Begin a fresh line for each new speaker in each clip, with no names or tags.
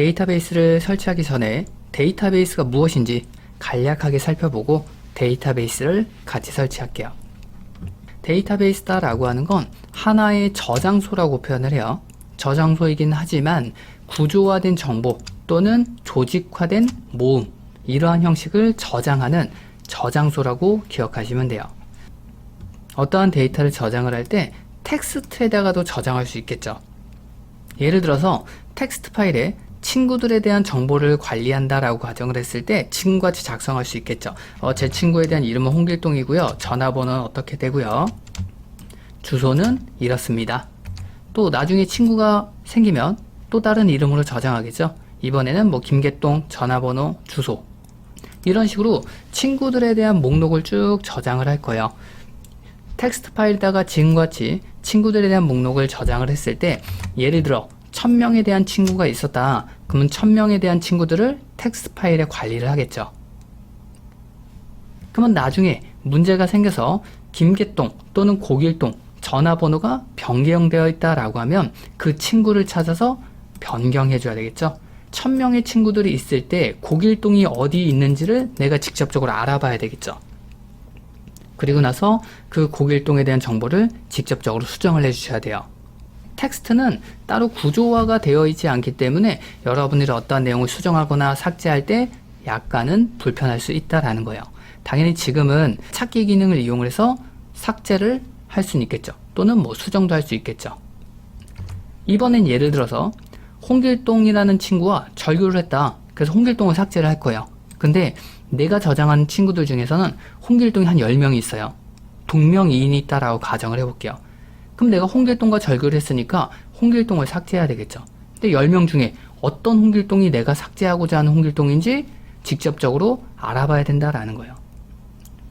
데이터베이스를 설치하기 전에 데이터베이스가 무엇인지 간략하게 살펴보고 데이터베이스를 같이 설치할게요. 데이터베이스다 라고 하는 건 하나의 저장소라고 표현을 해요. 저장소이긴 하지만 구조화된 정보 또는 조직화된 모음 이러한 형식을 저장하는 저장소라고 기억하시면 돼요. 어떠한 데이터를 저장을 할 때 텍스트에다가도 저장할 수 있겠죠. 예를 들어서 텍스트 파일에 친구들에 대한 정보를 관리한다라고 가정을 했을 때 지금과 같이 작성할 수 있겠죠. 어, 제 친구에 대한 이름은 홍길동이고요. 전화번호는 어떻게 되고요. 주소는 이렇습니다. 또 나중에 친구가 생기면 또 다른 이름으로 저장하겠죠. 이번에는 뭐 김계동 전화번호 주소 이런 식으로 친구들에 대한 목록을 쭉 저장을 할 거예요. 텍스트 파일에다가 지금과 같이 친구들에 대한 목록을 저장을 했을 때 예를 들어 1000명에 대한 친구가 있었다. 그러면 1000명에 대한 친구들을 텍스트 파일에 관리를 하겠죠. 그러면 나중에 문제가 생겨서 김계동 또는 고길동 전화번호가 변경되어 있다라고 하면 그 친구를 찾아서 변경해 줘야 되겠죠. 1000명의 친구들이 있을 때 고길동이 어디 있는지를 내가 직접적으로 알아봐야 되겠죠. 그리고 나서 그 고길동에 대한 정보를 직접적으로 수정을 해 주셔야 돼요. 텍스트는 따로 구조화가 되어 있지 않기 때문에 여러분들이 어떠한 내용을 수정하거나 삭제할 때 약간은 불편할 수 있다라는 거예요. 당연히 지금은 찾기 기능을 이용을 해서 삭제를 할 수는 있겠죠. 또는 뭐 수정도 할 수 있겠죠. 이번엔 예를 들어서 홍길동이라는 친구와 절교를 했다. 그래서 홍길동을 삭제를 할 거예요. 근데 내가 저장한 친구들 중에서는 홍길동이 한 10명이 있어요. 동명이인이 있다라고 가정을 해볼게요. 그럼 내가 홍길동과 절교를 했으니까 홍길동을 삭제해야 되겠죠. 근데 10명 중에 어떤 홍길동이 내가 삭제하고자 하는 홍길동인지 직접적으로 알아봐야 된다라는 거예요.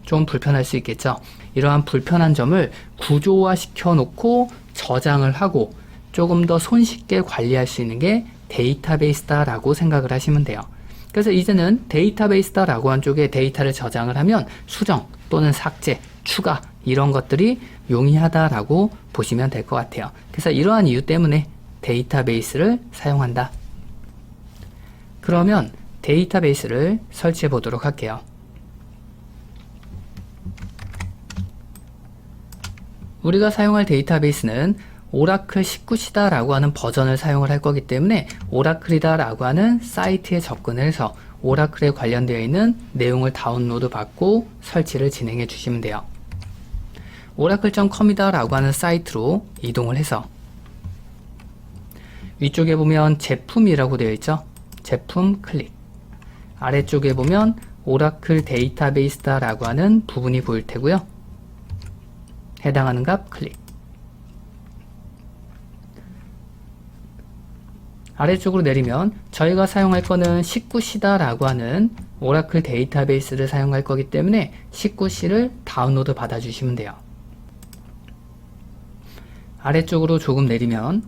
좀 불편할 수 있겠죠. 이러한 불편한 점을 구조화 시켜 놓고 저장을 하고 조금 더 손쉽게 관리할 수 있는 게 데이터베이스다라고 생각을 하시면 돼요. 그래서 이제는 데이터베이스다라고 한 쪽에 데이터를 저장을 하면 수정 또는 삭제, 추가 이런 것들이 용이하다라고 보시면 될 것 같아요. 그래서 이러한 이유 때문에 데이터베이스를 사용한다. 그러면 데이터베이스를 설치해 보도록 할게요. 우리가 사용할 데이터베이스는 오라클 19시다 라고 하는 버전을 사용을 할 거기 때문에 오라클이다 라고 하는 사이트에 접근을 해서 오라클에 관련되어 있는 내용을 다운로드 받고 설치를 진행해 주시면 돼요. 오라클.com이다 라고 하는 사이트로 이동을 해서 위쪽에 보면 제품이라고 되어 있죠. 제품 클릭. 아래쪽에 보면 오라클 데이터베이스다 라고 하는 부분이 보일 테고요. 해당하는 값 클릭. 아래쪽으로 내리면 저희가 사용할 거는 19시다라고 하는 오라클 데이터베이스를 사용할 거기 때문에 19시를 다운로드 받아주시면 돼요. 아래쪽으로 조금 내리면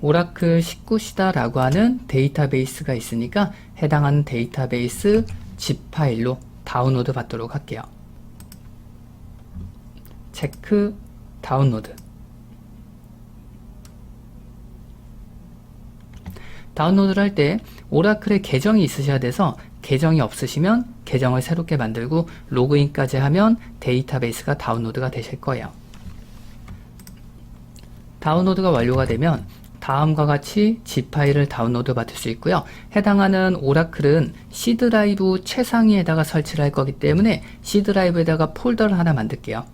오라클 19시다라고 하는 데이터베이스가 있으니까 해당하는 데이터베이스 zip 파일로 다운로드 받도록 할게요. 체크 다운로드 다운로드를 할 때 오라클에 계정이 있으셔야 돼서 계정이 없으시면 계정을 새롭게 만들고 로그인까지 하면 데이터베이스가 다운로드가 되실 거예요. 다운로드가 완료가 되면 다음과 같이 zip 파일을 다운로드 받을 수 있고요. 해당하는 오라클은 C 드라이브 최상위에다가 설치를 할 거기 때문에 C 드라이브에다가 폴더를 하나 만들게요.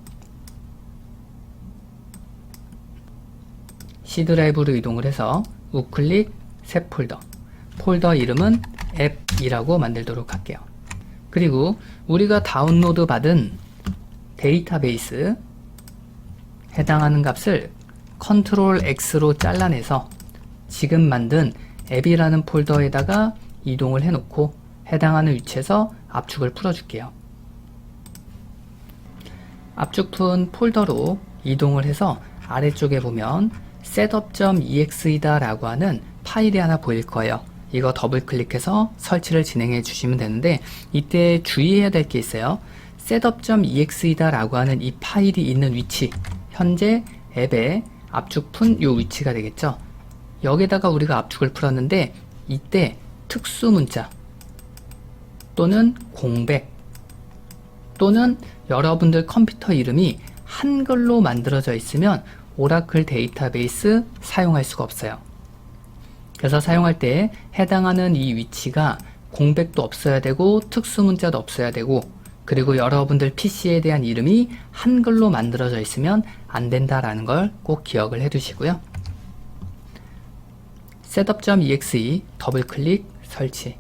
C 드라이브로 이동을 해서 우클릭 새 폴더 폴더 이름은 앱이라고 만들도록 할게요. 그리고 우리가 다운로드 받은 데이터베이스 해당하는 값을 컨트롤 X로 잘라내서 지금 만든 앱이라는 폴더에다가 이동을 해놓고 해당하는 위치에서 압축을 풀어줄게요. 압축 푼 폴더로 이동을 해서 아래쪽에 보면 setup.exe다 라고 하는 파일이 하나 보일 거예요. 이거 더블 클릭해서 설치를 진행해 주시면 되는데 이때 주의해야 될 게 있어요. setup.exe다 라고 하는 이 파일이 있는 위치 현재 앱에 압축 푼 요 위치가 되겠죠. 여기다가 우리가 압축을 풀었는데 이때 특수 문자 또는 공백 또는 여러분들 컴퓨터 이름이 한글로 만들어져 있으면 오라클 데이터베이스 사용할 수가 없어요. 그래서 사용할 때 해당하는 이 위치가 공백도 없어야 되고 특수 문자도 없어야 되고 그리고 여러분들 PC에 대한 이름이 한글로 만들어져 있으면 안 된다라는 걸 꼭 기억을 해 두시고요. setup.exe 더블 클릭 설치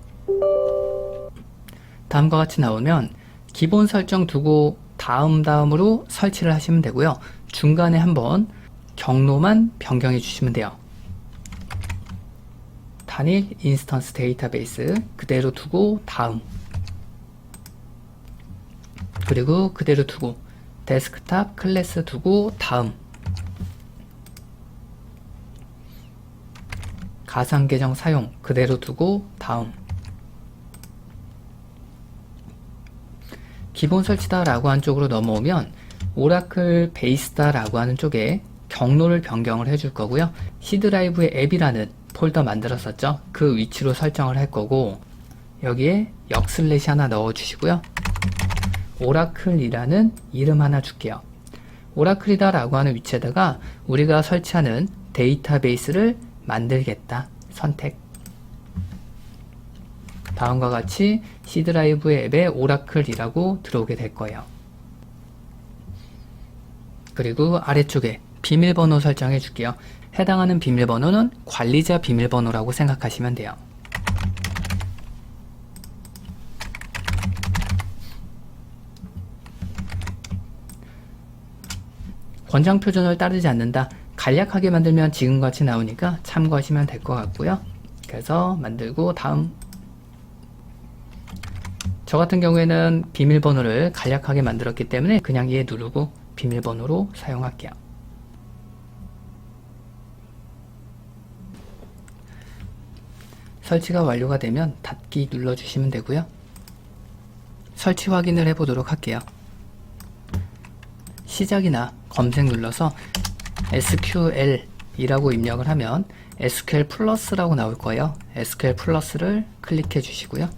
다음과 같이 나오면 기본 설정 두고 다음 다음으로 설치를 하시면 되고요. 중간에 한번 경로만 변경해 주시면 돼요. 단일 인스턴스 데이터베이스 그대로 두고 다음. 그리고 그대로 두고 데스크탑 클래스 두고 다음. 가상 계정 사용 그대로 두고 다음. 기본 설치다 라고 한 쪽으로 넘어오면 오라클 베이스다 라고 하는 쪽에 경로를 변경을 해줄 거고요. C드라이브의 앱이라는 폴더 만들었었죠. 그 위치로 설정을 할 거고 여기에 역 슬래시 하나 넣어 주시고요. 오라클이라는 이름 하나 줄게요. 오라클이다 라고 하는 위치에다가 우리가 설치하는 데이터베이스를 만들겠다 선택 다음과 같이 C드라이브 앱에 오라클이라고 들어오게 될 거예요. 그리고 아래쪽에 비밀번호 설정해 줄게요. 해당하는 비밀번호는 관리자 비밀번호라고 생각하시면 돼요. 권장 표준을 따르지 않는다. 간략하게 만들면 지금같이 나오니까 참고하시면 될 것 같고요. 그래서 만들고 다음 저 같은 경우에는 비밀번호를 간략하게 만들었기 때문에 그냥 얘 누르고 비밀번호로 사용할게요. 설치가 완료가 되면 닫기 눌러주시면 되고요. 설치 확인을 해보도록 할게요. 시작이나 검색 눌러서 SQL이라고 입력을 하면 SQL 플러스라고 나올 거예요. SQL 플러스를 클릭해 주시고요.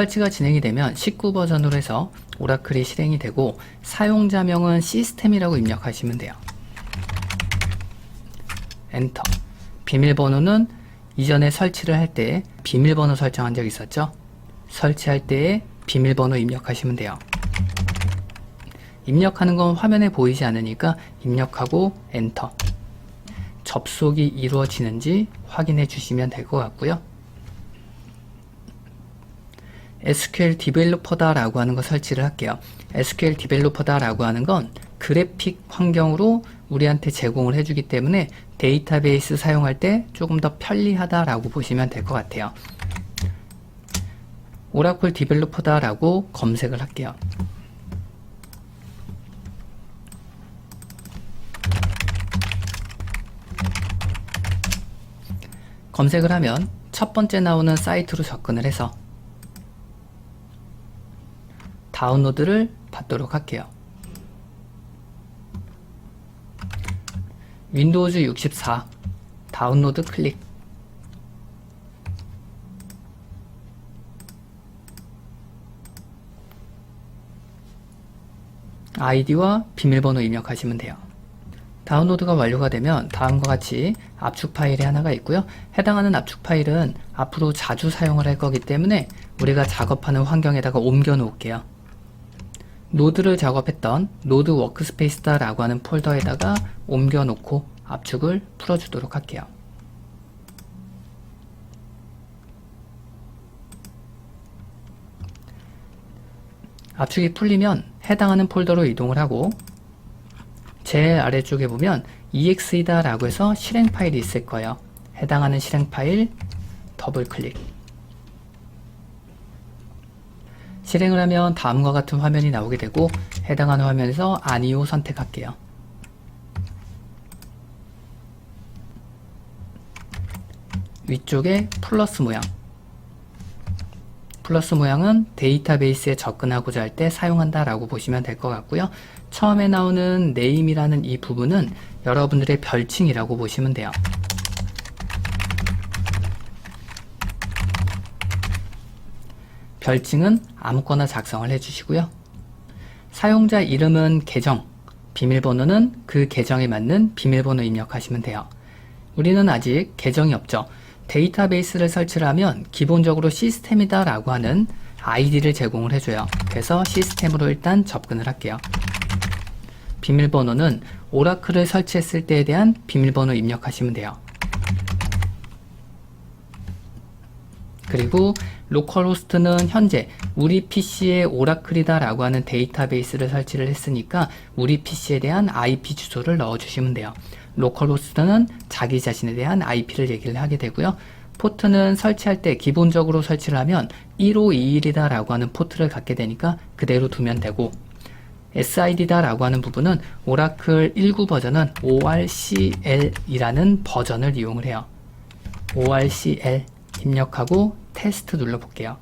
설치가 진행이 되면 19 버전으로 해서 오라클이 실행이 되고 사용자명은 시스템이라고 입력하시면 돼요. 엔터. 비밀번호는 이전에 설치를 할 때 비밀번호 설정한 적 있었죠? 설치할 때에 비밀번호 입력하시면 돼요. 입력하는 건 화면에 보이지 않으니까 입력하고 엔터. 접속이 이루어지는지 확인해 주시면 될 것 같고요. SQL 디벨로퍼다라고 하는 거 설치를 할게요. SQL 디벨로퍼다라고 하는 건 그래픽 환경으로 우리한테 제공을 해주기 때문에 데이터베이스 사용할 때 조금 더 편리하다라고 보시면 될 것 같아요. 오라클 디벨로퍼다라고 검색을 할게요. 검색을 하면 첫 번째 나오는 사이트로 접근을 해서 다운로드를 받도록 할게요. 윈도우즈 64 다운로드 클릭 아이디와 비밀번호 입력하시면 돼요. 다운로드가 완료가 되면 다음과 같이 압축 파일이 하나가 있고요. 해당하는 압축 파일은 앞으로 자주 사용을 할 거기 때문에 우리가 작업하는 환경에다가 옮겨 놓을게요. 노드를 작업했던 노드 워크스페이스다 라고 하는 폴더에다가 옮겨 놓고 압축을 풀어주도록 할게요. 압축이 풀리면 해당하는 폴더로 이동을 하고 제일 아래쪽에 보면 exe다 라고 해서 실행 파일이 있을 거예요. 해당하는 실행 파일 더블 클릭 실행을 하면 다음과 같은 화면이 나오게 되고 해당하는 화면에서 아니오 선택할게요. 위쪽에 플러스 모양 플러스 모양은 데이터베이스에 접근하고자 할 때 사용한다 라고 보시면 될 것 같고요. 처음에 나오는 네임이라는 이 부분은 여러분들의 별칭이라고 보시면 돼요. 별칭은 아무거나 작성을 해주시고요. 사용자 이름은 계정, 비밀번호는 그 계정에 맞는 비밀번호 입력하시면 돼요. 우리는 아직 계정이 없죠. 데이터베이스를 설치를 하면 기본적으로 시스템이다 라고 하는 아이디를 제공을 해줘요. 그래서 시스템으로 일단 접근을 할게요. 비밀번호는 오라클을 설치했을 때에 대한 비밀번호 입력하시면 돼요. 그리고 로컬 호스트는 현재 우리 PC의 오라클이다 라고 하는 데이터베이스를 설치를 했으니까 우리 PC에 대한 IP 주소를 넣어주시면 돼요. 로컬 호스트는 자기 자신에 대한 IP를 얘기를 하게 되고요. 포트는 설치할 때 기본적으로 설치를 하면 1521이다 라고 하는 포트를 갖게 되니까 그대로 두면 되고 SID다 라고 하는 부분은 오라클 19 버전은 ORCL이라는 버전을 이용을 해요. ORCL 입력하고 테스트 눌러볼게요.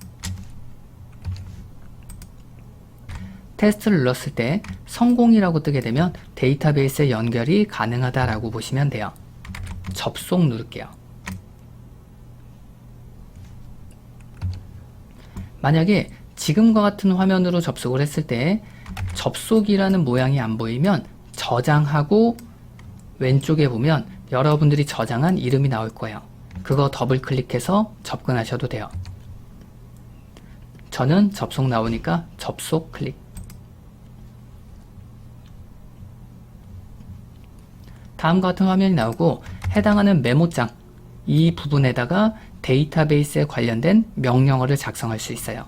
테스트를 눌렀을 때 성공이라고 뜨게 되면 데이터베이스에 연결이 가능하다라고 보시면 돼요. 접속 누를게요. 만약에 지금과 같은 화면으로 접속을 했을 때 접속이라는 모양이 안 보이면 저장하고 왼쪽에 보면 여러분들이 저장한 이름이 나올 거예요. 그거 더블 클릭해서 접근하셔도 돼요. 저는 접속 나오니까 접속 클릭. 다음과 같은 화면이 나오고 해당하는 메모장 이 부분에다가 데이터베이스에 관련된 명령어를 작성할 수 있어요.